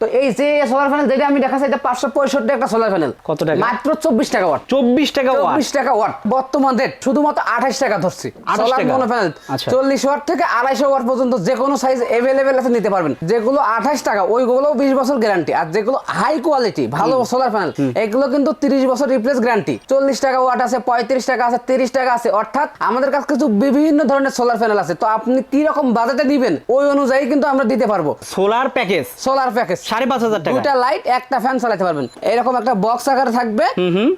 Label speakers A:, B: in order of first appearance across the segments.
A: তো এই যে সোলার প্যানেল যেটা আমি দেখাচ্ছি এটা পাঁচশো পঁয়ষট্টি একটা সোলার প্যানেল
B: কত টাকা?
A: মাত্র চব্বিশ টাকা ওয়াট
B: চব্বিশ টাকা
A: চব্বিশ টাকা ওয়াট বর্তমান রেট শুধুমাত্র আঠাশ টাকা ধরছি। সোলার
B: টাকা?
A: মনো প্যানেল। চল্লিশ ওয়াট থেকে আড়াইশো ওয়াট পর্যন্ত যে কোনো সাইজ এভেলেবেল আছে নিতে পারবেন। যেগুলো আঠাশ টাকা ওইগুলো বিশ বছর গ্যারান্টি আর যেগুলো হাই কোয়ালিটি ভালো সোলার প্যানেল এগুলো কিন্তু তিরিশ বছর রিপ্লেস গ্যারান্টি চল্লিশ টাকা ওয়াট আছে পঁয়ত্রিশ টাকা আছে তিরিশ টাকা আছে। অর্থাৎ আমাদের কাছে কিছু বিভিন্ন ধরনের সোলার প্যানেল আছে। তো আপনি কি রকম বাজেটে নিবেন ওই অনুযায়ী কিন্তু আমরা দিতে পারব।
B: সোলার প্যাকেজ
A: সোলার প্যাকেজ
B: সাড়ে পাঁচ হাজার টাকা।
A: দুটা লাইট একটা ফ্যান চালাতে পারবেন। এরকম একটা বক্স আকারে থাকবে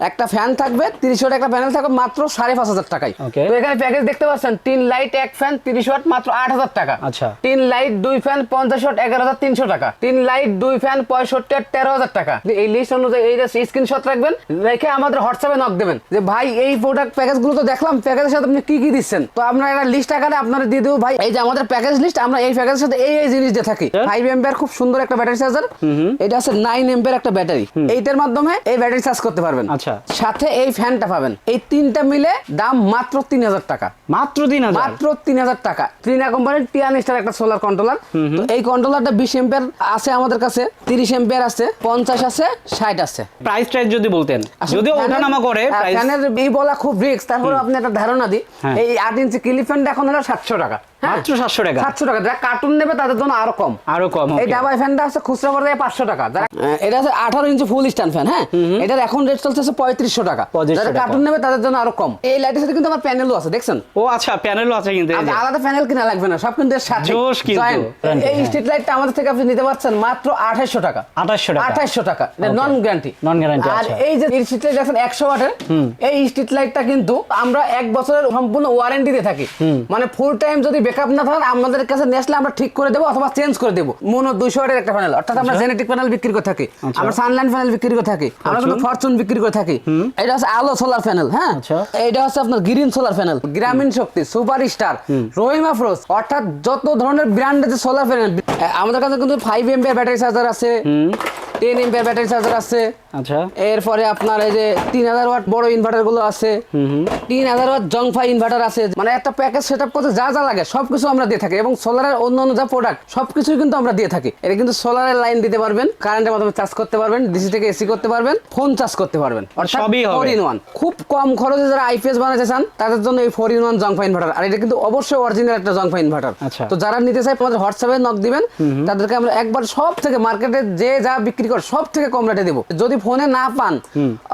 A: একটা ফ্যান থাকবে তিরিশ ওয়াট একটা প্যানেল থাকবে মাত্র সাড়ে পাঁচ হাজার টাকায়। তো এখানে প্যাকেজ দেখতে পাচ্ছেন তিন লাইট এক ফ্যান তিরিশ ওয়াট মাত্র আট হাজার টাকা।
B: আচ্ছা।
A: তিন লাইট দুই ফ্যান পঞ্চাশ ওয়াট এগারো হাজার তিনশো টাকা। তিন লাইট দুই ফ্যান পঁয়ষট্টি আর তেরো হাজার টাকা। এই লিস্ট অনুযায়ী এই স্ক্রিনশট রাখবেন রেখে আমাদের হোয়াটসঅ্যাপে নক দেবেন যে ভাই এই প্রোডাক্ট প্যাকেজগুলো তো দেখলাম প্যাকেজের সাথে আপনি কি কি দিচ্ছেন? তো আমরা একটা লিস্ট আকারে আপনারা দিয়ে দেবো ভাই এই যে আমাদের প্যাকেজ লিস্ট আমরা এই প্যাকেজের সাথে এই এই জিনিস দিয়ে থাকি? ফাইভ এম্পিয়ার খুব সুন্দর একটা ব্যাটারি চার্জার এটা আছে নাইন এম্পিয়ার একটা ব্যাটারি এইটার মাধ্যমে এই ব্যাটারি চার্জ করতে পারবেন।
B: আচ্ছা।
A: সাথে এই ফ্যানটা পাবেন। এই তিনটা মিলে দাম মাত্র তিন হাজার টাকা।
B: মাত্র তিন হাজার?
A: মাত্র তিন হাজার টাকা। ত্রিনা কোম্পানির টিয়ান স্টার একটা সোলার কন্ট্রোলার তো এই কন্ট্রোলারটা বিশ এম্পিয়ার আছে আমাদের কাছে তিরিশ এম্পিয়ার আছে পঞ্চাশ আছে ষাট আছে।
B: প্রাইস টাইস যদি বলতেন। যদিও ওঠানামা করে
A: ফ্যানের বলা খুব রিস্ক তারপরে আপনি একটা ধারণা দিই।
B: হ্যাঁ।
A: এই আট ইঞ্চি ক্লিপ ফ্যানটা এখন হলো সাতশো টাকা।
B: মাত্র সাতশো টাকা।
A: সাতশো টাকা। যারা কার্টুন নেবে তাদের জন্য আরও কম।
B: আরও কম
A: এই ডাবাই ফ্যানটা আছে খুচরা পড়ে পাঁচশো টাকা। এটা আছে আঠারো ইঞ্চি ফুল স্ট্যান্ড ফ্যান হ্যাঁ? এটার এখন রেট চলছে পঁয়ত্রিশশো টাকা। যারা কার্টুন নেবে তাদের জন্য আরও কম। এই লাইটের সাথে কিন্তু আমার প্যানেলও আছে দেখছেন?
B: ও আচ্ছা প্যানেলও আছে কিন্তু।
A: আর আলাদা প্যানেল কিনা লাগবে না সব কিন্তু এর সাথে।
B: জোশ কিন্তু।
A: এই
B: হ্যাঁ।
A: স্ট্রিট লাইটটা আমাদের থেকে আপনি নিতে পারছেন মাত্র টাকা।
B: 2800 টাকা।
A: টাকা. নন গ্যারান্টি
B: Non guarantee,
A: আর
B: আচ্ছা।
A: এই যে স্ট্রিট লাইট দেখেন একশো ওয়াটের এই স্ট্রিট লাইটটা কিন্তু আমরা এক বছরের সম্পূর্ণ ওয়ারেন্টি দিয়ে থাকি মানে ফুল টাইম যদি ব্যাকআপ না থাকে আমাদের কাছে নিয়ে আসলে আমরা ঠিক করে দেবো অথবা চেঞ্জ করে দেবো। মনো দুইশো ওয়াটের একটা প্যানেল অর্থাৎ আমরা জেনেটিক প্যানেল বিক্রি করে থাকি।
B: আচ্ছা।
A: আমরা সানলাইন প্যানেল বিক্রি করে থাকি। আমরা কিন্তু ফরচুন বিক্রি করে থাকি। এটা হচ্ছে আলো সোলার প্যানেল হ্যাঁ? এটা হচ্ছে আপনার green solar panel Grameen Shakti super star Rahimafrooz অর্থাৎ যত ধরনের ব্র্যান্ডের যে সোলার প্যানেল আমাদের কাছে কিন্তু ফাইভ এমপিয়ার ব্যাটারি চার্জার আছে। টেন এমপিয়ার ব্যাটারি চার্জার আছে।
B: আচ্ছা।
A: এরপরে আপনার এই যে তিন হাজার ওয়াট বড় ইনভার্টারগুলো আছে। তিন হাজার ওয়াট ইনভার্টার আছে। মানে একটা প্যাকেজ সেট আপ করতে যা যা লাগে সবকিছু আমরা দিয়ে থাকি। এবং সোলারের অন্য অন্য যা প্রোডাক্ট সবকিছুই কিন্তু আমরা দিয়ে থাকি। এটা কিন্তু সোলারের লাইন দিতে পারবেন কারেন্টের মাধ্যমে চার্জ করতে পারবেন ডিসি থেকে এসি করতে পারবেন ফোন চার্জ করতে পারবেন। অর্থাৎ ফোর ইন ওয়ান খুব কম খরচে যারা আইপিএস বানাতে চান তাদের জন্য এই ফোর ইন ওয়ান জংফাই ইনভার্টার আর এটা কিন্তু অবশ্যই অরিজিনাল একটা জংফাই ইনভার্টার
B: আচ্ছা।
A: তো যারা নিতে চায় আমাদের হোয়াটসঅ্যাপে নক দিবেন। তাদেরকে আমরা একবার সব থেকে মার্কেটে যে যা বিক্রি করে সব থেকে কম রেটে দেবো। যদি ফোনে না পান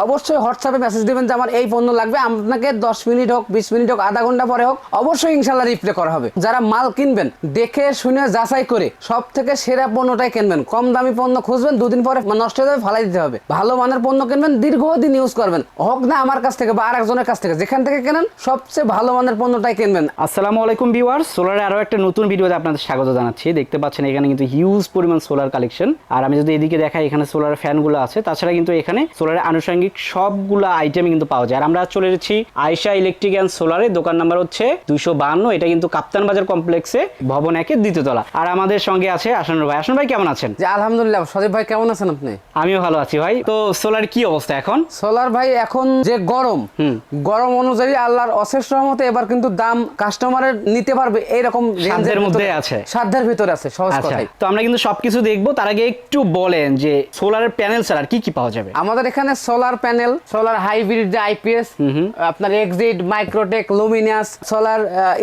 A: অবশ্যই হোয়াটসঅ্যাপে মেসেজ দিবেন যে আমার এই পণ্য লাগবে আপনাকে দশ মিনিট হোক বিশ মিনিট হোক আধা ঘণ্টা পরে হোক অবশ্যই ইনশাল্লাহ রিপ্লে করা হবে। যারা মাল কিনবেন দেখে শুনে যাচাই করে সব থেকে সেরা পণ্যটাই কিনবেন। কম দামি পণ্য খুঁজবেন দুদিন পরে নষ্ট হয়ে যাবে ফালাই দিতে হবে। ভালো মানের পণ্য কিনবেন দীর্ঘদিন ইউজ করবেন। হোক না আমার কাছ থেকে বা আর একজনের কাছ থেকে যেখান থেকে কেনেন সবচেয়ে ভালো মানের পণ্যটাই কিনবেন।
B: আসসালামু আলাইকুম ভিউয়ার্স সোলারে আরও একটা নতুন ভিডিওতে আপনাদের স্বাগত জানাচ্ছি। দেখতে পাচ্ছেন এখানে কিন্তু হিউজ পরিমাণ সোলার কালেকশন আর আমি যদি এদিকে দেখাই এখানে সোলার ফ্যানগুলো আছে। তাছাড়া কিন্তু এখানে সোলারের আনুষঙ্গিক সবগুলো আইটেম কিন্তু পাওয়া যায়। আর আমরা চলে এসেছি আয়শা ইলেকট্রিক অ্যান্ড সোলারে দোকান নাম্বার হচ্ছে দুইশো বান্ন এটা কিন্তু কাপ্তান বাজার কমপ্লেক্সে ভবন একের দ্বিতীয়তলা আর আমাদের সঙ্গে আছে আসানুর ভাই। আসানুর ভাই কেমন আছেন?
A: আলহামদুলিল্লাহ। সজীব ভাই কেমন আছেন আপনি?
B: আমিও ভালো আছি ভাই। তো সোলার কি অবস্থা এখন?
A: সোলার ভাই এখন যে গরম গরম অনুযায়ী আল্লাহর অশেষ রহমতে এবার কিন্তু দাম কাস্টমারের নিতে পারবে এইরকম range এর
B: সাধ্যের মধ্যে আছে।
A: সাধ্যের ভিতরে আছে সহজ
B: আচ্ছা।
A: কথাই।
B: তো আমরা কিন্তু সবকিছু দেখব। তার আগে একটু বলেন যে সোলারের প্যানেল ছাড়া আর কি কি পাওয়া যাবে?
A: আমাদের এখানে সোলার প্যানেল সোলার হাইব্রিড যে আইপিএস আপনার Exide Microtek Luminous solar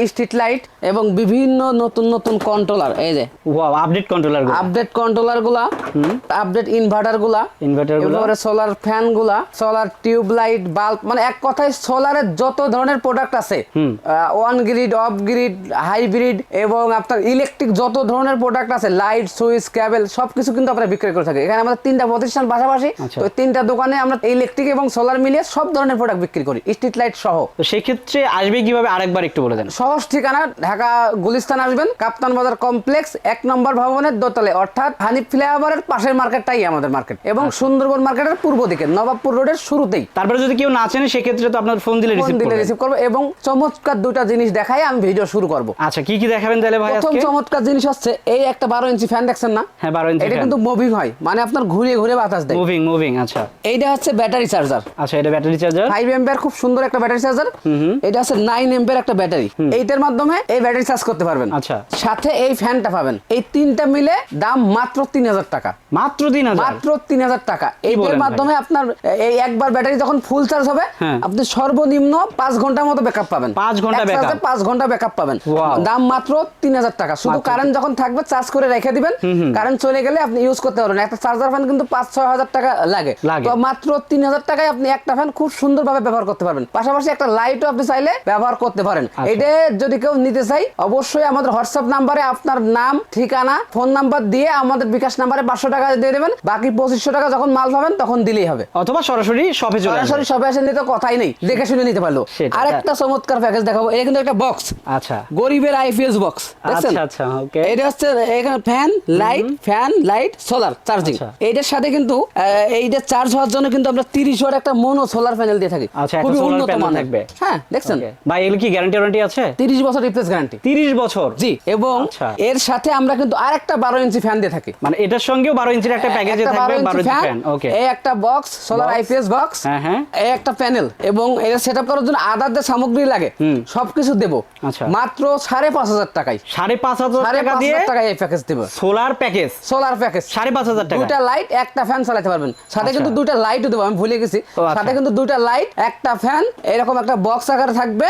A: street light এবং বিভিন্ন নতুন নতুন কন্ট্রোলার এই যে।
B: ওয়াও আপডেট কন্ট্রোলার
A: আপডেট কন্ট্রোলারগুলা আপডেট ইনভার্টারগুলা
B: Inverter গুলা।
A: সোলার ফ্যানগুলা সোলার টিউব লাইট বাল্ব মানে এক কথায় সোলারের যত ধরনের প্রোডাক্ট আছে on grid off grid hybrid এবং আপনার ইলেকট্রিক যত ধরনের প্রোডাক্ট আছে লাইট সুইচ ক্যাবেল সবকিছু কিন্তু আমরা বিক্রি করে থাকে এখানে আমাদের তিনটা প্রতিষ্ঠান পাশাপাশি
B: আচ্ছা।
A: তো তিনটা দোকানে আমরা ইলেকট্রিক এবং সোলার মিলিয়ে সব ধরনের প্রোডাক্ট বিক্রি করি স্ট্রিট লাইট সহ।
B: তো সেক্ষেত্রে আসবে কীভাবে? আরেকবার একটু বলে দেন।
A: সহজ ঠিকানা ঢাকা গুলিস্তান আসবেন কাপ্তান বাজার কমপ্লেক্স এক নম্বর ভবনের দোতলে অর্থাৎ হানিফ ফ্লাইওভারের পাশের মার্কেটটাই আমাদের মার্কেট এবং
B: আচ্ছা।
A: সুন্দরবন মার্কেটের পূর্ব দিকে নবাবপুর রোডের শুরুতেই।
B: তারপরে যদি কেউ না চেনে সেক্ষেত্রে তো আপনার ফোন দিলে রিসিভ
A: দিলে
B: করবে।
A: রিসিভ করব এবং চমৎকার দুটা জিনিস দেখাই আমি ভিডিও শুরু করব।
B: আচ্ছা কি কি দেখাবেন তাহলে ভাই
A: প্রথম চমৎকার জিনিস হচ্ছে এই একটা বারো ইঞ্চি ফ্যান দেখছেন না?
B: হ্যাঁ, 12 ইঞ্চি
A: এটা কিন্তু মুভিং হয়। মানে আপনার ঘুরিয়ে ঘুরিয়ে বাতাস দেয়।
B: মুভিং মুভিং আচ্ছা।
A: এইটা হচ্ছে ব্যাটারি চার্জার।
B: আচ্ছা এটা ব্যাটারি চার্জার?
A: ফাইভ এম্পিয়ার খুব সুন্দর একটা ব্যাটারি চার্জার। এটা হচ্ছে নাইন এম্পিয়ার একটা ব্যাটারি। এইটার মাধ্যমে এই ব্যাটারি চার্জ করতে পারবেন।
B: আচ্ছা।
A: সাথে এই ফ্যানটা পাবেন। এই তিনটা মিলে দাম মাত্র তিন হাজার টাকা।
B: মাত্র তিন হাজার?
A: মাত্র তিন হাজার টাকা। এইটার মাধ্যমে আপনার এই একবার ব্যাটারি যখন ফুল চার্জ হবে
B: হ্যাঁ।
A: আপনি সর্বনিম্ন পাঁচ ঘণ্টার মতো ব্যাকআপ পাবেন।
B: পাঁচ ঘণ্টা
A: এক
B: backup?
A: চার্জে পাঁচ ঘণ্টা ব্যাকআপ পাবেন। দাম মাত্র তিন হাজার টাকা। শুধু কারেন্ট যখন থাকবে চার্জ করে রেখে দিবেন। কারেন্ট চলে গেলে আপনি ইউজ করতে পারবেন। একটা চার্জার ফ্যান কিন্তু পাঁচ ছয় হাজার টাকা লাগে। তো মাত্র তিন হাজার টাকায় আপনি একটা ফ্যান খুব সুন্দরভাবে ব্যবহার করতে পারবেন। পাশাপাশি একটা লাইটও আপনি চাইলে ব্যবহার করতে পারেন।
B: আচ্ছা।
A: এটা যদি কেউ নিতে চাই অবশ্যই আমাদের হোয়াটসঅ্যাপ নাম্বারে আপনার নাম ঠিকানা ফোন নাম্বার দিয়ে আমাদের বিকাশ নাম্বারে পাঁচশো টাকা দিয়ে দেবেন। বাকি পঁচিশশো টাকা যখন মাল পাবেন তখন দিলেই হবে।
B: অথবা সরাসরি শপে চলে
A: সরাসরি সবাই এসে নিতে কথাই নেই। দেখে শুনে নিতে পারল।
B: আর
A: একটা চমৎকার প্যাকেজ দেখাবো। এটা কিন্তু একটা বক্স
B: আচ্ছা।
A: গরিবের আইপিএস বক্স
B: আচ্ছা আচ্ছা ওকে
A: এটা হচ্ছে এখানে fan light fan light solar charging. এইটার সাথে কিন্তু এইটা চার্জ হওয়ার জন্য কিন্তু আমরা তিরিশ ওয়াট একটা মনো সোলার প্যানেল দিয়ে থাকি।
B: আচ্ছা,
A: খুবই উন্নত মানের।
B: থাকবে।
A: হ্যাঁ দেখছেন?
B: ভাই এগুলো কি গ্যারান্টি ওয়ারেন্টি আছে?
A: তিরিশ বছর রিপ্লেস গ্যারান্টি
B: তিরিশ বছর?
A: জি এবং
B: আচ্ছা।
A: এর সাথে আমরা কিন্তু আরেকটা বারো ইঞ্চি ফ্যান দিয়ে থাকি।
B: মানে এটার সঙ্গেও বারো ইঞ্চির একটা প্যাকেজে থাকবে
A: 12
B: বারো
A: ইঞ্চি ফ্যান
B: ওকে
A: এই একটা বক্স সোলার আইপিএস বক্স
B: হ্যাঁ হ্যাঁ।
A: এই একটা প্যানেল এবং এটা সেট আপ করার জন্য আদার যে সামগ্রী লাগে সবকিছু দেবো।
B: আচ্ছা।
A: মাত্র সাড়ে পাঁচ হাজার টাকায়।
B: সাড়ে পাঁচ হাজার
A: সাড়ে
B: টাকা দিয়ে
A: টাকায় এই প্যাকেজ দেবো।
B: সোলার প্যাকেজ
A: সোলার প্যাকেজ
B: সাড়ে পাঁচ হাজার টাকা
A: দুটা লাইট একটা ফ্যান চালাতে পারবেন। সাথে
B: আচ্ছা।
A: কিন্তু দুটা লাইটও দেবো আমি ভুলে গেছি।
B: আচ্ছা।
A: সাথে কিন্তু দুটা লাইট একটা ফ্যান এরকম একটা বক্স আকারে থাকবে।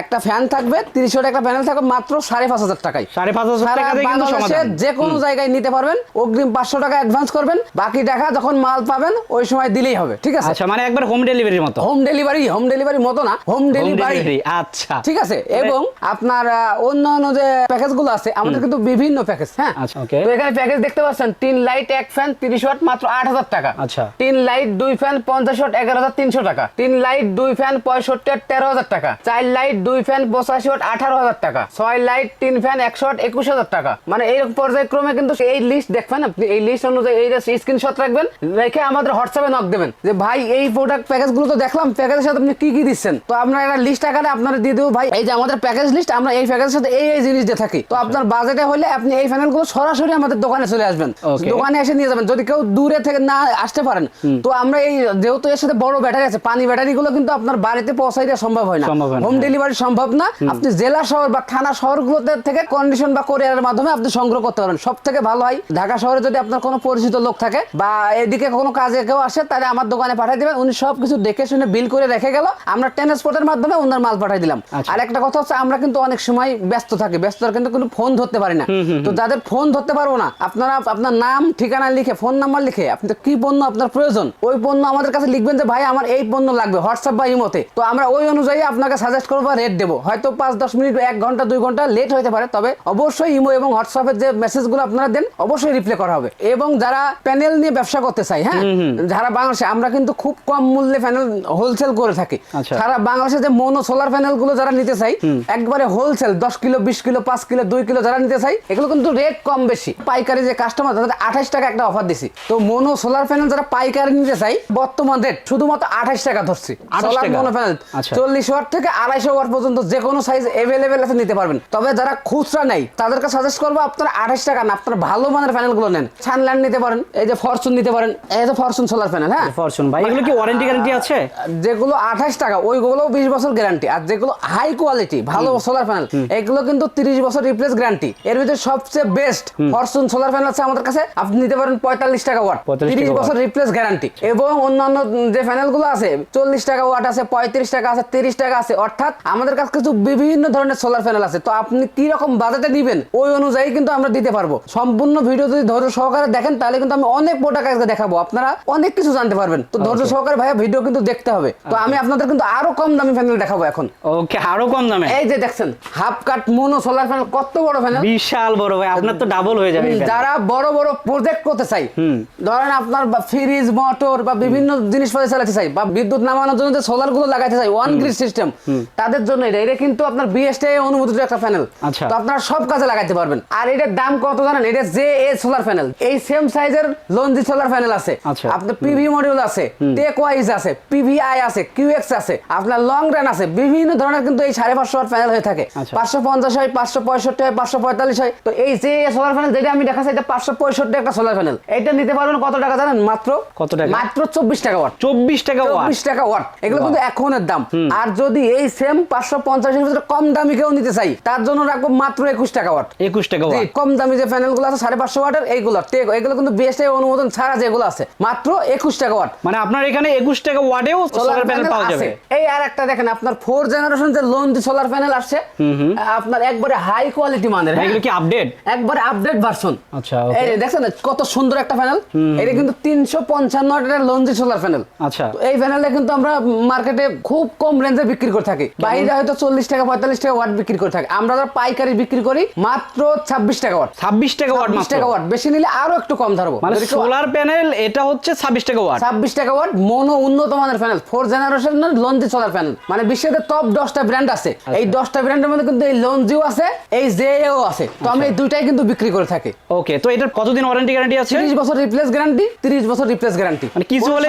A: একটা ফ্যান থাকবে তিরিশ একটা প্যানেল থাকবে মাত্র সাড়ে পাঁচ হাজার টাকায়।
B: সাড়ে পাঁচ হাজার টাকা
A: বাংলাদেশের যে কোনো জায়গায় নিতে পারবেন অগ্রিম পাঁচশো টাকা অ্যাডভান্স করবেন বাকি টাকা যখন মাল পাবেন ওই সময় দিলেই হবে ঠিক আছে?
B: আচ্ছা মানে একবার হোম ডেলিভারির মতো।
A: হোম ডেলিভারি হোম ডেলিভারি মতো না হোম ডেলিভারি
B: আচ্ছা।
A: ঠিক আছে? এবং আপনার আহ, অন্যান্য যে প্যাকেজগুলো আছে আমাদের কিন্তু বিভিন্ন প্যাকেজ হ্যাঁ?
B: আচ্ছা.
A: তো এখানে প্যাকেজ দেখতে পাচ্ছেন তিন লাইট এক ফ্যান তিরিশ ওয়াট মাত্র আট হাজার টাকা।
B: আচ্ছা।
A: তিন লাইট দুই ফ্যান পঞ্চাশ ওয়াট এগারো হাজার তিনশো টাকা। তিন লাইট দুই ফ্যান পঁয়ষট্টি ওয়াট তেরো হাজার টাকা। চার লাইট দুই ফ্যান পঁচাশি ওয়াট আঠারো হাজার টাকা। ছয় লাইট তিন ফ্যান একশো ওয়াট একুশ হাজার টাকা। মানে এইরকম পর্যায়ক্রমে কিন্তু এই লিস্ট দেখবেন আপনি এই লিস্ট অনুযায়ী এই স্ক্রিনশট রাখবেন রেখে আমাদের হোয়াটসঅ্যাপে নক দেবেন যে ভাই এই প্রোডাক্ট প্যাকেজগুলো তো দেখলাম প্যাকেজের সাথে আপনি কি কি দিচ্ছেন? তো আমরা একটা লিস্ট আকারে আপনারা দিয়ে দেবো ভাই এই যে আমাদের প্যাকেজ লিস্ট আমরা এই প্যাকেজের সাথে এই এই জিনিস দিয়ে থাকি। তো আপনার বাজেটে হলে আপনি এই প্যানেলগুলো সরাসরি আমাদের দোকানে চলে আসবেন। দোকানে এসে নিয়ে যাবেন। যদি কেউ দূরে থেকে না আসতে পারেন তো আমরা এই যেহেতু এর সাথে বড় ব্যাটারি আছে পানি ব্যাটারি গুলো কিন্তু আপনার বাড়িতে পৌঁছাই দেওয়া সম্ভব হয় না।
B: হয়
A: হোম
B: হ্যাঁ।
A: ডেলিভারি সম্ভব না। আপনি জেলা শহর বা থানা শহরগুলোতে থেকে কন্ডিশন বা কোরিয়ারের মাধ্যমে আপনি সংগ্রহ করতে পারেন সব থেকে ভালো হয় ঢাকা শহরে যদি আপনার কোনো পরিচিত লোক থাকে বা এদিকে কোনো কাজে কেউ আসে তাহলে আমার দোকানে পাঠিয়ে দেবেন। উনি সব কিছু দেখে শুনে বিল করে রেখে গেল। আমরা ট্রান্সপোর্টের মাধ্যমে ওনার মাল পাঠিয়ে দিলাম।
B: আচ্ছা।
A: আর একটা কথা হচ্ছে আমরা কিন্তু অনেক সময় ব্যস্ত থাকি। ব্যস্ত কিন্তু কোনো ফোন ধরতে পারি না। তো যাদের ফোন ধরতে পারব না আপনারা আপনার নাম ঠিকানা লিখে ফোন নাম্বার লিখে আপনি কি পণ্য আপনার প্রয়োজন? ওই পণ্য আমাদের কাছে লিখবেন যে ভাই আমার এই পণ্য লাগবে হোয়াটসঅ্যাপ বা ইমোতে। তো আমরা ওই অনুযায়ী আপনাকে সাজেস্ট করব বা রেট দেবো। হয়তো পাঁচ দশ মিনিট এক ঘণ্টা দুই ঘণ্টা লেট হতে পারে তবে অবশ্যই ইমো এবং হোয়াটসঅ্যাপের যে মেসেজগুলো আপনারা দেন অবশ্যই রিপ্লাই করা হবে। এবং যারা প্যানেল নিয়ে ব্যবসা করতে চাই হ্যাঁ? যারা বাংলাদেশে আমরা কিন্তু খুব কম মূল্যে প্যানেল হোলসেল করে থাকি।
B: আচ্ছা।
A: সারা বাংলাদেশে যে মনো সোলার প্যানেলগুলো যারা নিতে চাই একবারে হোলসেল দশ কিলো বিশ কিলো পাঁচ কিলো দুই কিলো যারা নিতে চাই এগুলো কিন্তু রেট কম বেশি। পাইকারি যে কাস্টমার তাদের আঠাশ টাকা একটা অফার দিছি। তো মনো সোলার প্যানেল যারা পাইকারি নিতে চাই বর্তমান রেট শুধুমাত্র আঠাশ টাকা ধরছি। সোলার? Mono panel. চল্লিশ ওয়াট থেকে আড়াইশো ওয়াট পর্যন্ত যে কোনো সাইজ এভেলেবেল আছে নিতে পারবেন। তবে যারা খুচরা নেই তাদেরকে সাজেস্ট করব আপনার আঠাশ টাকা না আপনার ভালো মানের প্যানেলগুলো নেন। সানল্যান্ড নিতে পারেন এই যে ফরচুন নিতে পারেন এই যে ফরচুন সোলার প্যানেল হ্যাঁ?
B: ফরচুন ভাই এগুলো কি ওয়ারেন্টি গ্যারান্টি আছে?
A: যেগুলো আঠাশ টাকা ওইগুলো বিশ বছর গ্যারান্টি আর যেগুলো হাই কোয়ালিটি ভালো সোলার প্যানেল এগুলো কিন্তু তিরিশ বছর রিপ্লেস গ্যারান্টি এর ভিতরে সবচেয়ে বেস্ট ফরচুন সোলার প্যানেল আছে আমাদের কাছে। আপনি নিতে পারেন পঁয়তাল্লিশ টাকা ওয়াট
B: 45
A: তিরিশ বছর রিপ্লেস গ্যারান্টি এবং অন্যান্য যে প্যানেলগুলো আছে চল্লিশ টাকা ওয়াট আছে পঁয়ত্রিশ টাকা আছে তিরিশ টাকা আছে। অর্থাৎ আমাদের কাছে কিছু বিভিন্ন ধরনের সোলার প্যানেল আছে। তো আপনি কি রকম বাজেটে নিবেন ওই অনুযায়ী কিন্তু আমরা দিতে পারব। সম্পূর্ণ ভিডিও যদি ধৈর্য সহকারে দেখেন তাহলে কিন্তু আমি অনেক প্রোডাক্ট আজকে দেখাবো। আপনারা অনেক কিছু জানতে পারবেন। তো ধৈর্য সহকারে ভাইয়া ভিডিও কিন্তু দেখতে হবে। তো আমি আপনাদের কিন্তু আরও কম দামি প্যানেল দেখাবো এখন।
B: ওকে আরও কম দামে?
A: এই যে দেখছেন half cut mono solar panel কত বড় প্যানেল
B: বিশাল বড় ভাই আপনার তো ডাবল হয়ে যাবে
A: যারা বড় বড় প্রজেক্ট করতে চাই ধরেন আপনার ফ্রিজ মোটর বা বিভিন্ন জিনিসপত্র চালাতে চাই বা বিদ্যুৎ নামানোর জন্য যে সোলারগুলো লাগাতে চাই ওয়ান গ্রিড সিস্টেম তাদের জন্য এটা। এটা কিন্তু আপনার বিএসটি অনুমোদিত একটা প্যানেল
B: আচ্ছা।
A: তো আপনারা সব কাজে লাগাতে পারবেন। আর এটার দাম কত জানেন? এটা জে এ সোলার প্যানেল এই সেম সাইজের লঞ্জি সোলার প্যানেল আছে। আপনার পিভি মডিউল আছে টেক ওয়াইজ আছে পিভিআই আছে কিউএক্স আছে আপনার লং রান আছে বিভিন্ন ধরনের কিন্তু এই সাড়ে পাঁচশো ওয়াট প্যানেল হয়ে থাকে।
B: আচ্ছা।
A: পাঁচশো পঞ্চাশ হয় পাঁচশো পঁয়ষট্টি হয় পাঁচশো পঁয়তাল্লিশ হয়। তো এই যে সোলার প্যানেল যেটা আমি দেখাচ্ছি এটা পাঁচশো পঁয়ষট্টি একটা সোলার প্যানেল এটা নিতে পারবেন কত টাকা জানেন? মাত্র?
B: কত টাকা?
A: মাত্র চব্বিশ টাকা ওয়াট।
B: চব্বিশ টাকা
A: চব্বিশ টাকা ওয়াট। এগুলো কিন্তু এখনের দাম। আর যদি এই সেম পাঁচশো পঞ্চাশের ভিতরে কম দামি কেউ নিতে চাই তার জন্য রাখব মাত্র একুশ টাকা ওয়াট।
B: একুশ টাকা ওয়াট।
A: কম দামি যে প্যানেলগুলো আছে সাড়ে পাঁচশো ওয়াটের এইগুলো। এগুলো কিন্তু বিএসআই অনুমোদন ছাড়া যেগুলো আছে মাত্র একুশ টাকা ওয়াট।
B: মানে আপনার এখানে একুশ টাকা ওয়াটেও সোলার প্যানেল পাওয়া যাবে।
A: এই আর একটা দেখেন আপনার ফোর জেনারেশন যে লোন দি সোলার প্যানেল আসছে আপনার একবারে হাই কোয়ালিটি মানের হ্যাঁ?
B: এগুলো কি আপডেট
A: একবারে আপডেট ভার্সন
B: আচ্ছা.
A: এই দেখছেন কত সুন্দর একটা প্যানেল এটা কিন্তু তিনশো পঞ্চান্ন লঞ্জি সোলার প্যানেল
B: আচ্ছা।
A: তো এই প্যানেলটা কিন্তু আমরা মার্কেটে খুব কম রেঞ্জে বিক্রি করে থাকি। বাইরে হয়তো চল্লিশ টাকা পঁয়তাল্লিশ টাকা ওয়াট বিক্রি করে থাকি। আমরা যারা পাইকারি বিক্রি করি মাত্র ছাব্বিশ টাকা ওয়াট
B: ছাব্বিশ টাকা ওয়াট
A: ছাব্বিশ টাকা ওয়াট বেশি নিলে আরও একটু কম ধরবো।
B: মানে সোলার প্যানেল এটা হচ্ছে ছাব্বিশ টাকা ওয়াট
A: ছাব্বিশ টাকা ওয়াট মনো উন্নত মানের panel four generation Longi solar panel মানে বিশ্বের টপ দশটা ব্র্যান্ড আছে।
B: আচ্ছা।
A: এই দশটা ব্র্যান্ডের মধ্যে কিন্তু এই লঞ্জিও আছে এই জেও আছে। তো আমি এই দুইটাই কিন্তু বিক্রি করে থাকি।
B: ওকে তো এটার কতদিন ওয়ারেন্টি গ্যারান্টি আছে?
A: তিরিশ বছর রিপ্লেস গ্যারান্টি তিরিশ বছর রিপ্লেস গ্যারান্টি
B: মানে কিছু হলে?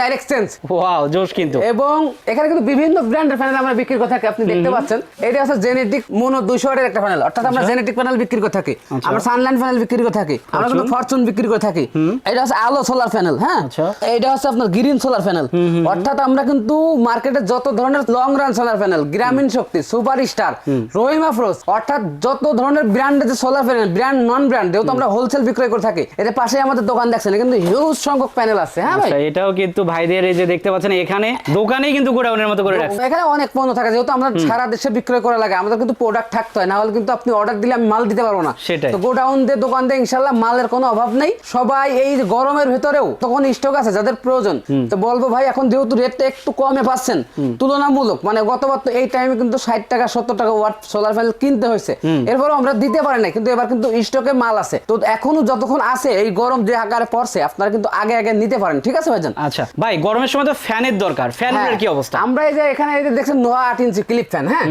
A: ডাইরেক্ট চেঞ্জ
B: ওয়াও জোশ কিন্তু।
A: এবং এখানে কিন্তু বিভিন্ন ব্র্যান্ডের প্যানেল আমরা বিক্রি করে থাকি আপনি দেখতে পাচ্ছেন। এটা হচ্ছে জেনেটিক মোনো দুইশো ওয়াটের একটা প্যানেল অর্থাৎ আমরা জেনেটিক প্যানেল বিক্রি করে থাকি।
B: আচ্ছা।
A: আমরা সানলাইন প্যানেল বিক্রি করে থাকি। আমরা কিন্তু ফরচুন বিক্রি করে থাকি। এটা হচ্ছে আলো সোলার প্যানেল হ্যাঁ?
B: আচ্ছা।
A: এটা হচ্ছে আপনার গ্রিন সোলার প্যানেল অর্থাৎ আমরা কিন্তু মার্কেটে যত ধরনের long run solar panel Grameen Shakti super star Rahimafrooz অর্থাৎ যত ধরনের ব্র্যান্ডের যে solar panel brand non brand যেহেতু আমরা হোলসেল বিক্রয় করে থাকি পাশে আমাদের দোকান দেখছেন কিন্তু হিউজ সংখ্যক প্যানেল আছে হ্যাঁ ভাই?
B: আচ্ছা এটাও কিন্তু ভাইদের এই যে দেখতে পাচ্ছেন এখানে দোকানেই কিন্তু গোডাউনের মতো করে রাখছে।
A: এখানে অনেক পণ্য থাকে যেহেতু আমরা সারা দেশে বিক্রয় করা লাগে আমাদের কিন্তু প্রোডাক্ট থাকতে হয় না হলে কিন্তু আপনি অর্ডার দিলে আমি মাল দিতে পারব না।
B: সেটাই।
A: তো গোডাউন দিয়ে দোকান দিয়ে ইনশাল্লাহ মালের কোনো অভাব নেই। সবাই এই গরমের ভেতরেও তখন স্টক আছে যাদের প্রয়োজন। তো বলব ভাই এখন যেহেতু রেটটা একটু কমে পাচ্ছেন তুলনামূলক মানে গতবার তো এই টাইমে কিন্তু ষাট টাকা সত্তর টাকা ওয়াট সোলার প্যানেল কিনতে হয়েছে। এরপরে আমরা দিতে পারি না কিন্তু এবার কিন্তু স্টকে মাল আছে। তো এখনও যতক্ষণ আছে এই গরম যে আকারে পড়ছে আপনারা কিন্তু আগে আগে নিতে পারেন ঠিক আছে ভাইজান?
B: আচ্ছা ভাই গরমের সময় তো ফ্যানের দরকার। ফ্যানের
A: হ্যাঁ,
B: কি অবস্থা?
A: আমরা এই যে এখানে এই যে দেখছেন নোয়া আট ইঞ্চি ক্লিপ ফ্যান হ্যাঁ?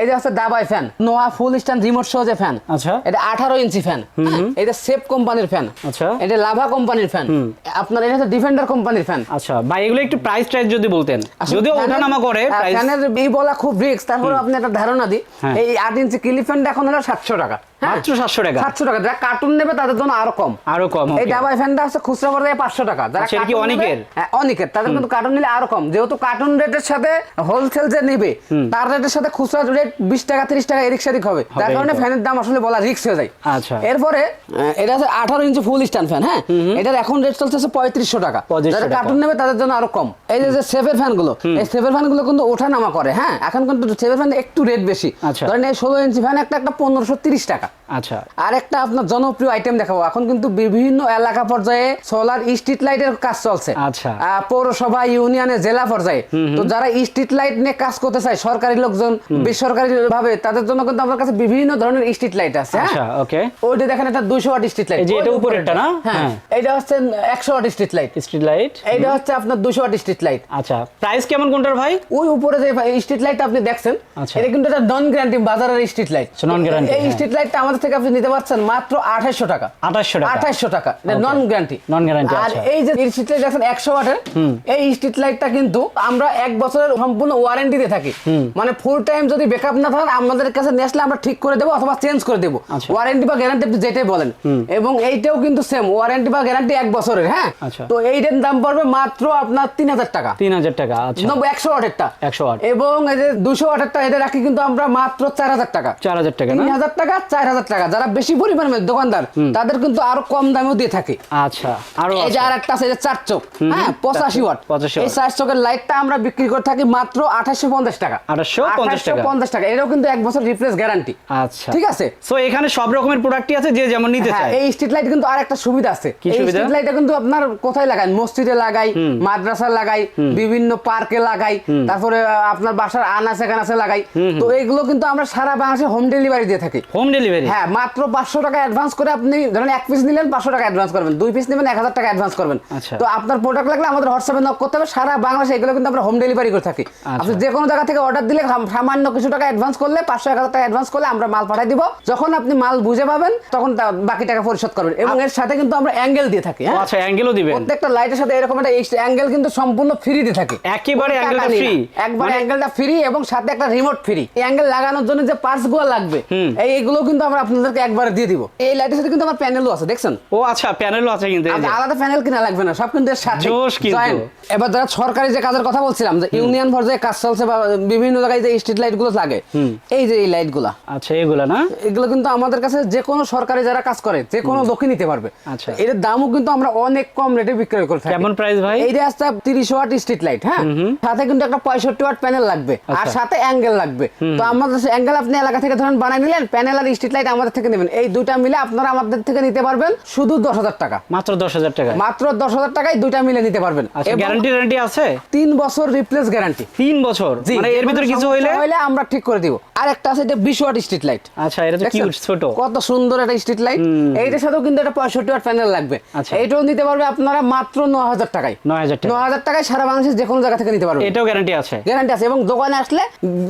A: এই যে আছে দাবাই ফ্যান নোয়া ফুল স্ট্যান্ড রিমোট সহ যে ফ্যান
B: আচ্ছা।
A: এটা আঠারো ইঞ্চি ফ্যান এটা সেফ কোম্পানির ফ্যান
B: আচ্ছা।
A: এটা লাভা কোম্পানির ফ্যান আপনার এটা হচ্ছে ডিফেন্ডার কোম্পানির ফ্যান।
B: আচ্ছা ভাই এগুলো একটু প্রাইস টাইস যদি বলতেন যদিও ওঠানামা করে প্রাইস
A: ফ্যানের এই বলা খুব রিস্ক তারপরে আপনি একটা ধারণা দিই
B: হ্যাঁ।
A: এই আট ইঞ্চি ক্লিপ ফ্যানটা এখন হলো সাতশো টাকা। হ্যাঁ
B: মাত্র সাতশো টাকা।
A: সাতশো টাকা। যারা কার্টুন নেবে তাদের জন্য আরও কম।
B: আরও কম
A: এই
B: okay।
A: ডাবাই ফ্যানটা হচ্ছে খুচরা পর্যায়ে টাকা। যারা
B: আচ্ছা, কি অনেকের?
A: হ্যাঁ অনেকের। তাদের কিন্তু কার্টুন নিলে আরও কম। যেহেতু কার্টুন রেটের সাথে হোলসেল যে নেবে তার রেটের সাথে খুচরা রেট বিশ টাকা তিরিশ টাকা এদিক সেদিক হবে। যার
B: হবেই
A: কারণে ফ্যানের দাম আসলে বলা হয়ে যায়।
B: আচ্ছা।
A: এরপরে এটা ইঞ্চি ফুল স্ট্যান্ড ফ্যান হ্যাঁ? এটার এখন রেট চলছে পঁয়ত্রিশশো টাকা। যারা কার্টুন নেবে তাদের জন্য আরও কম। এই যে সেভের ফ্যানগুলো এই সেভের কিন্তু ওঠা নামা করে হ্যাঁ? এখন কিন্তু সেভের ফ্যান একটু রেট বেশি।
B: আচ্ছা।
A: ধরেন এই ষোলো ইঞ্চি ফ্যান একটা একটা পনেরোশো তিরিশ টাকা।
B: আচ্ছা।
A: আর একটা আপনার জনপ্রিয় আইটেম দেখাবো। এখন কিন্তু বিভিন্ন এলাকা পর্যায়ে সোলার স্ট্রিট লাইটের কাজ চলছে।
B: আচ্ছা।
A: পৌরসভা ইউনিয়নে জেলা পর্যায়ে। তো যারা স্ট্রিট লাইট নিয়ে কাজ করতে চায় সরকারি লোকজন বেসরকারি ভাবে তাদের জন্য কিন্তু আমার কাছে বিভিন্ন ধরনের স্ট্রিট লাইট আছে হ্যাঁ?
B: আচ্ছা ওকে
A: ওইটা দেখেন এটা দুশো ওয়াট স্ট্রিট লাইট
B: এই যে এটা উপরেরটা না?
A: হ্যাঁ।
B: হ্যাঁ।
A: এইটা হচ্ছে একশো watt street light
B: street light
A: এইটা হচ্ছে আপনার দুশো ওয়াট স্ট্রিট লাইট
B: আচ্ছা প্রাইস কেমন কোনটার ভাই?
A: ওই উপরে যে স্ট্রিট লাইট আপনি দেখছেন
B: আচ্ছা।
A: এটা কিন্তু নন গ্যারান্টি বাজারের স্ট্রিট লাইট
B: আচ্ছা, non-guarantee,
A: এই
B: হ্যাঁ।
A: স্ট্রিট লাইটটা আমাদের থেকে আপনি নিতে পারছেন মাত্র আঠাশশো টাকা।
B: আঠাশশো টাকা।
A: আঠাশশো টাকা। নন গ্যারান্টি
B: Non-guarantee,
A: আর
B: আচ্ছা।
A: এই যে স্ট্রিট লাইট দেখেন একশো ওয়াটের এই স্ট্রিট লাইটটা কিন্তু আমরা এক বছরের সম্পূর্ণ ওয়ারেন্টি দিয়ে থাকি। মানে ফুল টাইম যদি ব্যাকআপ না থাকে আমাদের কাছে নিয়ে আসলে আমরা ঠিক করে দেবো অথবা চেঞ্জ করে দেবো।
B: আচ্ছা।
A: ওয়ারেন্টি বা গ্যারান্টি আপনি যেটাই বলেন। এবং এইটাও কিন্তু সেম ওয়ারেন্টি বা গ্যারান্টি এক বছরের হ্যাঁ?
B: আচ্ছা।
A: তো এইটার দাম পড়বে মাত্র আপনার তিন হাজার টাকা।
B: তিন হাজার টাকা আচ্ছা।
A: নব্বই একশো ওয়াটেরটা।
B: 100 ওয়াট।
A: এবং এই যে দুশো ওয়াটেরটা এটা রাখি কিন্তু আমরা মাত্র চার হাজার টাকা।
B: চার হাজার টাকা
A: তিন হাজার টাকা চার হাজার হাজার টাকা। যারা বেশি পরিমাণে দোকানদার তাদের কিন্তু আরও কম দামেও দিয়ে থাকে।
B: আচ্ছা আরও
A: এই যে আর একটা আছে যে চার চোখ হ্যাঁ পঁচাশি ওয়াট। এই চার চোখের লাইটটা আমরা বিক্রি করে থাকি মাত্র আঠাশশো পঞ্চাশ টাকা।
B: 2850
A: পঞ্চাশ টাকা? এটাও কিন্তু এক বছর রিপ্লেস গ্যারান্টি
B: আচ্ছা।
A: ঠিক আছে?
B: সো এখানে সব রকমের প্রোডাক্টই আছে যে যেমন নিতে
A: হ্যাঁ,
B: চায়।
A: এই স্ট্রিট লাইট কিন্তু আর একটা সুবিধা আছে।
B: কি সুবিধা?
A: স্ট্রিট লাইটটা কিন্তু আপনার কোথায় লাগাই মসজিদে লাগাই মাদ্রাসা লাগাই বিভিন্ন পার্কে লাগাই তারপরে আপনার বাসার আনাচে কানাচে লাগাই তো এইগুলো কিন্তু আমরা সারা বাংলাদেশে হোম ডেলিভারি দিয়ে থাকি।
B: হোম ডেলিভারি
A: হ্যাঁ মাত্র পাঁচশো টাকা অ্যাডভান্স করে আপনি ধরেন এক পিস নিলেন পাঁচশো টাকা অ্যাডভান্স করবেন। দুই পিস নেবেন এক হাজার টাকা অ্যাডভান্স করবেন।
B: আচ্ছা।
A: তো আপনার প্রোডাক্ট লাগলে আমাদের হোয়াটসঅ্যাপে নক করতে হবে। সারা বাংলাদেশে এগুলো কিন্তু আমরা হোম ডেলিভারি করে থাকি।
B: আচ্ছা।
A: আপনি যে কোনো জায়গা থেকে অর্ডার দিলে সামান্য কিছু টাকা অ্যাডভান্স করলে পাঁচশো এক হাজার টাকা অ্যাডভান্স করলে আমরা মাল পাঠিয়ে দিব। যখন আপনি মাল বুঝে পাবেন তখন বাকি টাকা পরিশোধ করবেন। এবং এর সাথে কিন্তু আমরা অ্যাঙ্গেল দিয়ে থাকি হ্যাঁ?
B: আচ্ছা অ্যাঙ্গেলও দিবেন।
A: প্রত্যেকটা লাইটের সাথে এরকম একটা অ্যাঙ্গেল কিন্তু সম্পূর্ণ ফ্রি দিয়ে থাকে।
B: একেবারে অ্যাঙ্গেলটা free?
A: একবার অ্যাঙ্গেলটা ফ্রি এবং সাথে একটা রিমোট ফ্রি এই অ্যাঙ্গেল লাগানোর জন্য যে পার্টসগুলো লাগবে এই এগুলো কিন্তু আমরা আপনাদেরকে একবারে দিয়ে দিব। এই লাইটের সাথে কিন্তু আমার প্যানেলও আছে দেখছেন?
B: ও আচ্ছা প্যানেলও আছে কিন্তু।
A: আর আলাদা প্যানেল কিনা লাগবে না সব কিন্তু এর সাথে।
B: জোশ কিন্তু।
A: এবার যারা সরকারি যে কাজের কথা বলছিলাম যে ইউনিয়ন পর্যায়ে কাজ চলছে বা বিভিন্ন জায়গায় যে স্ট্রিট লাইটগুলো লাগে এই যে এই লাইটগুলা।
B: আচ্ছা এগুলা না?
A: এগুলো কিন্তু আমাদের কাছে যে কোনো সরকারি যারা কাজ করে যে কোনো লোকই নিতে পারবে।
B: আচ্ছা।
A: এর দামও কিন্তু আমরা অনেক কম রেটে বিক্রয় করে থাকি।
B: কেমন প্রাইস ভাই?
A: এই আসতে তিরিশ ওয়াট স্ট্রিট লাইট হ্যাঁ? সাথে কিন্তু একটা পঁয়ষট্টি ওয়াট প্যানেল লাগবে। আর
B: আচ্ছা।
A: সাথে অ্যাঙ্গেল লাগবে। তো আমাদের অ্যাঙ্গেল আপনি এলাকা থেকে ধরেন বানাই নিলেন প্যানেল আর স্ট্রিট লাইট আমাদের থেকে নেবেন। এই দুইটা মিলে আপনারা আমাদের থেকে নিতে পারবেন শুধু দশ হাজার টাকা।
B: মাত্র দশ হাজার টাকা।
A: মাত্র দশ হাজার টাকায় দুইটা মিলে নিতে পারবেন।
B: আচ্ছা গ্যারান্টি গ্যারান্টি আছে?
A: তিন বছর রিপ্লেস গ্যারান্টি
B: তিন বছর? মানে এর ভিতরে কিছু হইলে?
A: হইলে আমরা ঠিক করে দিব। আর একটা আছে এটা বিশ ওয়াট স্ট্রিট লাইট
B: আচ্ছা এটা তো কিউট ছোট।
A: কত সুন্দর একটা স্ট্রিট লাইট এইটার সাথেও কিন্তু একটা পঁয়ষট্টি ওয়াট প্যানেল লাগবে।
B: আচ্ছা।
A: এইটাও নিতে পারবে আপনারা মাত্র ন হাজার টাকায়।
B: নয় হাজার টাকা।
A: ন হাজার টাকায় সারা বাংলাদেশের যে কোনো জায়গা থেকে নিতে পারবে
B: এটাও গ্যারান্টি আছে।
A: গ্যারান্টি আছে। এবং দোকানে আসলে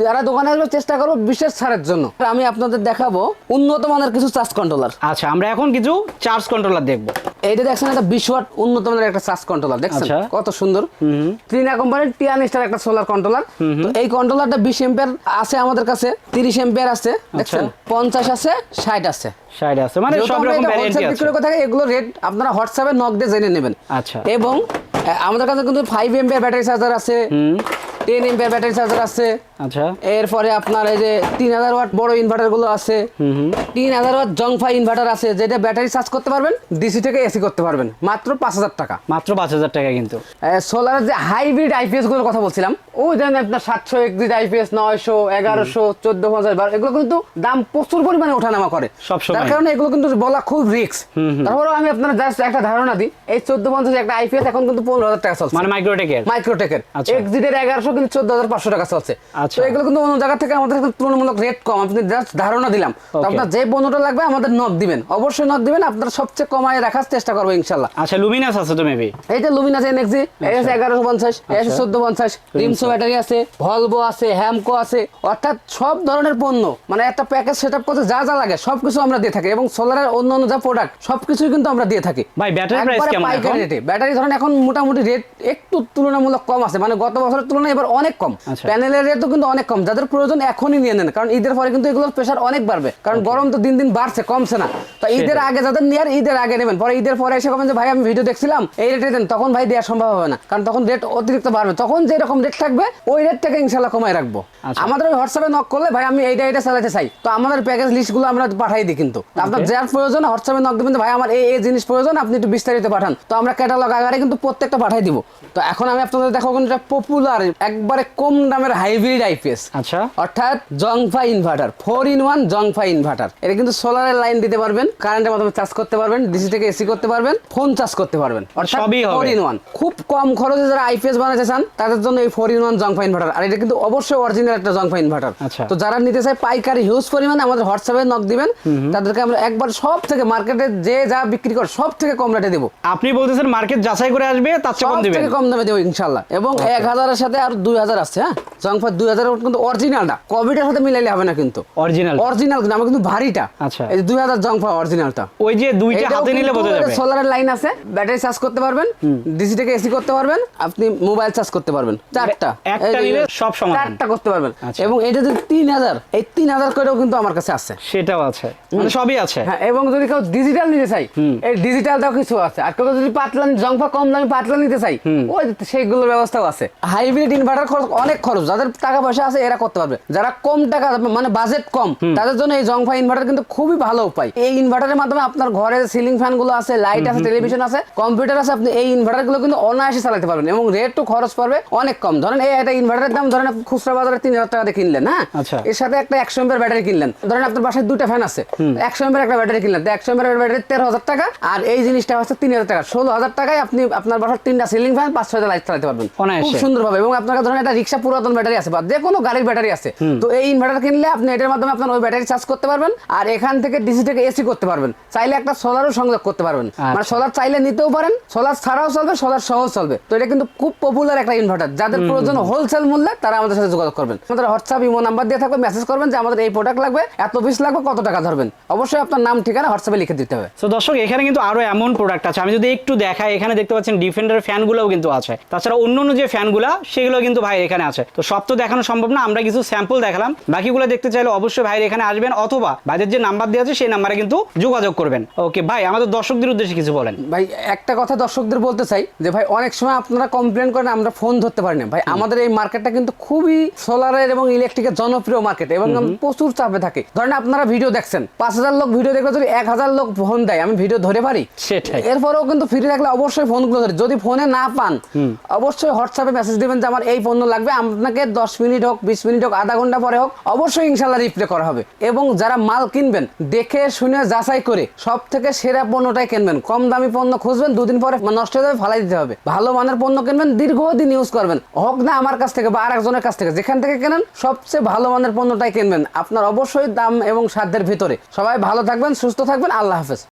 A: যারা দোকানে আসবে চেষ্টা করব বিশেষ ছাড়ের জন্য। আমি আপনাদের দেখাবো উন্নত মানের কিছু চার্জ কন্ট্রোলার
B: আচ্ছা আমরা এখন কিছু চার্জ কন্ট্রোলার দেখব।
A: এইটা দেখছেন একটা বিশ ওয়াট উন্নত মানের একটা চার্জ কন্ট্রোলার দেখছেন?
B: আচ্ছা।
A: কত সুন্দর। ত্রিনা কোম্পানির টিয়ান স্টার একটা সোলার কন্ট্রোলার তো এই কন্ট্রোলারটা বিশ এম্পিয়ার আছে আমাদের কাছে তিরিশ এম্পিয়ার আছে দেখছেন? পঞ্চাশ আছে ষাট আছে।
B: মানে সব রকম আছে।
A: এগুলো রেট আপনারা হোয়াটসঅ্যাপে নক দিয়ে জেনে নেবেন।
B: আচ্ছা।
A: এবং আমাদের কাছে কিন্তু ফাইভ এম্পিয়ার ব্যাটারি চার্জার আছে। টেন এম্পিয়ার ব্যাটারি চার্জার আছে।
B: আচ্ছা।
A: এরপরে আপনার এই যে তিন হাজার ওয়াট বড় ইনভার্টারগুলো আছে। তিন হাজার ওয়াট জংফাই ইনভার্টার আছে যেটা ব্যাটারি চার্জ করতে পারবেন ডিসি থেকে এসি করতে পারবেন। মাত্র পাঁচ হাজার টাকা।
B: মাত্র পাঁচ হাজার টাকা কিন্তু।
A: সোলার যে হাইব্রিড আইপিএসগুলোর কথা বলছিলাম ওই জানেন আপনার সাতশো একত্রিশ আইপিএস নয়শো এগারোশো চোদ্দ পঞ্চাশ বারো এগুলো কিন্তু দাম প্রচুর পরিমাণে ওঠানামা করে।
B: সবসময়।
A: তার কারণে এগুলো কিন্তু বলা খুব রিস্ক তারপরেও আমি আপনার জাস্ট একটা ধারণা দিই এই চোদ্দ পঞ্চাশ একটা আইপিএস এখন কিন্তু পনেরো হাজার টাকা চলছে।
B: মানে মাইক্রোটেকের
A: মাইক্রোটেকের। এক্সিটের এগারোশো কিন্তু চোদ্দ হাজার পাঁচশো টাকা চলছে।
B: আচ্ছা।
A: তো এগুলো কিন্তু অন্য জায়গা থেকে আমাদের তুলনামূলক রেট কম। আপনি ধারণা দিলাম। আপনার যে পণ্যটা লাগবে আমাদের নক দিবেন। অবশ্যই নক দিবেন আপনার সবচেয়ে কমায় রাখার চেষ্টা করব ইনশাল্লাহ।
B: আচ্ছা লুমিনাস আছে তো মেবি
A: এই যে লুমিনাস এনএক্সি এই আছে এগারোশো পঞ্চাশ এই আছে
B: আচ্ছা।
A: চোদ্দ পঞ্চাশ রিমসো ব্যাটারি আছে। ভলভো আছে হ্যামকো আছে অর্থাৎ সব ধরনের পণ্য মানে একটা প্যাকেজ সেট আপ করতে যা যা লাগে সবকিছু আমরা দিয়ে থাকি। এবং সোলারের অন্য অন্য যা প্রোডাক্ট সবকিছুই কিন্তু আমরা দিয়ে থাকি।
B: ভাই ব্যাটারি প্রাইস কেমন এখন?
A: ব্যাটারি ধরেন এখন মোটামুটি রেট একটু তুলনামূলক কম আছে। মানে গত বছরের তুলনায় এবার অনেক কম।
B: আচ্ছা।
A: প্যানেলের রেটও কিন্তু অনেক কম। যাদের প্রয়োজন এখনই নিয়ে নেন। কারণ ঈদের পরে কিন্তু এগুলোর প্রেশার অনেক বাড়বে। কারণ গরম তো দিন দিন বাড়ছে কমছে না। তো ঈদের আগে যাদের নেয়ার ঈদের আগে নেবেন। পরে ঈদের পরে এসে কবেন যে ভাই আমি ভিডিও দেখছিলাম এই রেটে দেন। তখন ভাই দেওয়া সম্ভব হবে না। কারণ তখন রেট অতিরিক্ত বাড়বে। তখন যে রকম রেট থাকবে ওই রেটটাকে ইনশাল্লাহ কমায় রাখব।
B: আচ্ছা।
A: আমাদের ওই হোয়াটসঅ্যাপে নক করলে ভাই আমি এইটা এইটা চালাতে চাই। তো আমাদের প্যাকেজ লিস্টগুলো আমরা পাঠাই দিই কিন্তু। আপনার যার প্রয়োজন হোয়াটসঅ্যাপে নক দেবেন ভাই আমার এই এই জিনিস প্রয়োজন আপনি একটু বিস্তারিত পাঠান। তো আমরা ক্যাটালগ আকারে কিন্তু প্রত্যেকটা পাঠাই দিব। তো এখন আমি আপনাদের দেখাবো কিন্তু পপুলার একবারে কম দামের হাইব্রিড আইপিএস
B: আচ্ছা।
A: অর্থাৎ জংফা ইনভার্টার ফোর ইন ওয়ান জংফা ইনভার্টার এটা কিন্তু সোলারের লাইন দিতে পারবেন কারেন্টের মাধ্যমে চার্জ করতে পারবেন ডিসি থেকে এসি করতে পারবেন ফোন চার্জ করতে পারবেন। অর্থাৎ ফোর ইন ওয়ান খুব কম খরচে যারা আইপিএস বানাতে চান তাদের জন্য এই ফোর ইন ওয়ান জংফা ইনভার্টার আর এটা কিন্তু অবশ্যই অরিজিনাল একটা জংফা ইনভার্টার
B: আচ্ছা।
A: তো যারা নিতে চায় পাইকারি হিউজ পরিমাণে আমাদের হোয়াটসঅ্যাপে নক দিবেন। তাদেরকে আমরা একবার সব থেকে মার্কেটে যে যা বিক্রি করে সব থেকে কম রেটে দেবো।
B: আপনি বলতেছেন মার্কেট যাচাই করে আসবে তার চেয়ে কম দিবেন।
A: কম দামে দেবো ইনশাল্লাহ। এবং এক হাজারের সাথে আর দুই হাজার আছে হ্যাঁ? জংফা দুই হাজার কিন্তু অরিজিনালটা কোভিডের সাথে মিলাইলে হবে না কিন্তু।
B: অরিজিনাল
A: অরিজিনাল কিন্তু আমার কিন্তু ভারীটা।
B: আচ্ছা।
A: এই দুই হাজার জংফা অরিজিনালটা
B: ওই যে দুইটা হাতে নিলে বোঝা যাবে।
A: সোলারের লাইন আছে ব্যাটারি চার্জ করতে পারবেন ডিসি থেকে এসি করতে পারবেন আপনি মোবাইল চার্জ করতে পারবেন চারটা।
B: একটা নিলে সব সমাধান।
A: চারটা করতে পারবেন।
B: আচ্ছা।
A: এবং এটা যদি তিন হাজার এই তিন হাজার করেও কিন্তু আমার কাছে আছে।
B: সেটাও আছে। মানে সবই আছে।
A: হ্যাঁ এবং যদি কেউ ডিজিটাল নিতে চাই এই ডিজিটালটাও কিছু আছে। আর কেউ যদি পাতলা জংফা কম দামি পাতলা নিতে চাই ওই সেইগুলোর ব্যবস্থাও আছে। হাইব্রিড ইনভার্টার খরচ অনেক খরচ। যাদের টাকা পয়সা আছে এরা করতে পারবে। যারা কম টাকা মানে বাজেট কম তাদের জন্য এই জংফা ইনভার্টার কিন্তু খুবই ভালো উপায়। এই ইনভার্টারের মাধ্যমে আপনার ঘরে সিলিং ফ্যানগুলো আছে লাইট আছে টেলিভিশন আছে কম্পিউটার আছে আপনি এই ইনভার্টারগুলো কিন্তু অনায়াসে চালাতে পারবেন এবং রেটও খরচ পড়বে অনেক কম। ধরেন এই একটা ইনভার্টারের দাম ধরেন খুচরা বাজারে তিন হাজার টাকা দিয়ে কিনলেন হ্যাঁ?
B: আচ্ছা।
A: এর সাথে একটা একশো এম্পের ব্যাটারি কিনলেন। ধরেন আপনার বাসায় দুটা ফ্যান আছে একশো এম্পের একটা ব্যাটারি কিনলেন তো একশো এম্পের ব্যাটারি তেরো হাজার টাকা আর এই জিনিসটা হচ্ছে তিন হাজার টাকা। ষোলো হাজার টাকায় আপনি আপনার বাসার তিনটা সিলিং ফ্যান পাঁচ ছয়টা লাইট চালাতে পারবেন। খুব সুন্দরভাবে এবং আপনার কাছে ধরেন একটা রিক্সা পুরাতন ব্যাটারি আছে বা যে কোনো গাড়ির ব্যাটারি আছে তো এই ইনভার্টার কিনলে আপনি এটার মাধ্যমে আপনার ওই ব্যাটারি চার্জ করতে পারবেন আর এখান থেকে ডিসি থেকে এসি করতে পারবেন। চাইলে একটা সোলারও সংযোগ করতে পারবেন। মানে
B: আচ্ছা।
A: সোলার চাইলে নিতেও পারেন সোলার ছাড়াও চলবে সোলার সহজ চলবে। তো এটা কিন্তু খুব পপুলার একটা ইনভার্টার যাদের প্রয়োজন হোলসেল মূল্যে তারা আমাদের সাথে যোগাযোগ করবেন। আমাদের হোয়াটসঅ্যাপ ইমো নাম্বার দিয়ে থাকবে মেসেজ করবেন যে আমাদের এই প্রোডাক্ট লাগবে এত পিস লাগবে কত টাকা ধরবেন। অবশ্যই আপনার নাম ঠিকানা হোয়াটসঅ্যাপে লিখে দিতে হবে।
B: তো দর্শক এখানে কিন্তু আরও এমন প্রোডাক্ট আছে। আমি যদি একটু দেখাই এখানে দেখতে পাচ্ছেন ডিফেন্ডার ফ্যানগুলোও কিন্তু আছে। তাছাড়া অন্য অন্য যে ফ্যানগুলো সেগুলো কিন্তু ভাই এখানে আছে। তো সব তো দেখানো সম্ভব না আমরা কিছু স্যাম্পল দেখালাম। বাকিগুলো দেখতে চাইলে অবশ্যই ভাইয়ের এখানে আসবেন অথবা ভাইদের যে নাম্বার দেওয়া আছে সেই নাম্বারে কিন্তু যোগাযোগ করবেন। ওকে ভাই আমাদের দর্শকদের উদ্দেশ্যে কিছু বলেন।
A: ভাই একটা কথা দর্শকদের বলতে চাই যে ভাই অনেক সময় আপনারা কমপ্লেন করেন আমরা ফোন ধরতে পারি না। ভাই আমাদের এই মার্কেটটা কিন্তু খুবই সোলারের এবং ইলেকট্রিকের জনপ্রিয় মার্কেট এবং প্রচুর চাপে থাকে। ধরেন আপনারা ভিডিও দেখছেন পাঁচ হাজার লোক ভিডিও দেখলে যদি এক হাজার লোক ফোন দেয় আমি ভিডিও ধরে পারি?
B: সেটাই।
A: এরপরেও কিন্তু ফ্রি থাকলে অবশ্যই ফোনগুলো ধরে। যদি ফোনে না পান অবশ্যই হোয়াটসঅ্যাপে মেসেজ দিবেন যে আমার এই পণ্য লাগবে, আপনাকে দশ মিনিট হোক, বিশ মিনিট হোক, আধা ঘণ্টা পরে হোক, অবশ্যই ইনশাল্লাহ রিপ্লে করা হবে। এবং যারা মাল কিনবেন, দেখে শুনে যাচাই করে সব থেকে সেরা পণ্যটাই কিনবেন। কম দামি পণ্য খুঁজবেন, দুদিন পরে নষ্ট হয়ে যাবে, ফালাই দিতে হবে। ভালো মানের পণ্য কিনবেন, দীর্ঘদিন ইউজ করবেন। হোক না আমার কাছ থেকে বা আরেকজনের কাছ থেকে, যেখান থেকে কেনেন, সবচেয়ে ভালো মানের পণ্যটাই কিনবেন। আপনার অবশ্যই দাম এবং সাধ্যের ভিতরে। সবাই ভালো থাকবেন, সুস্থ থাকবেন, আল্লাহ হাফেজ।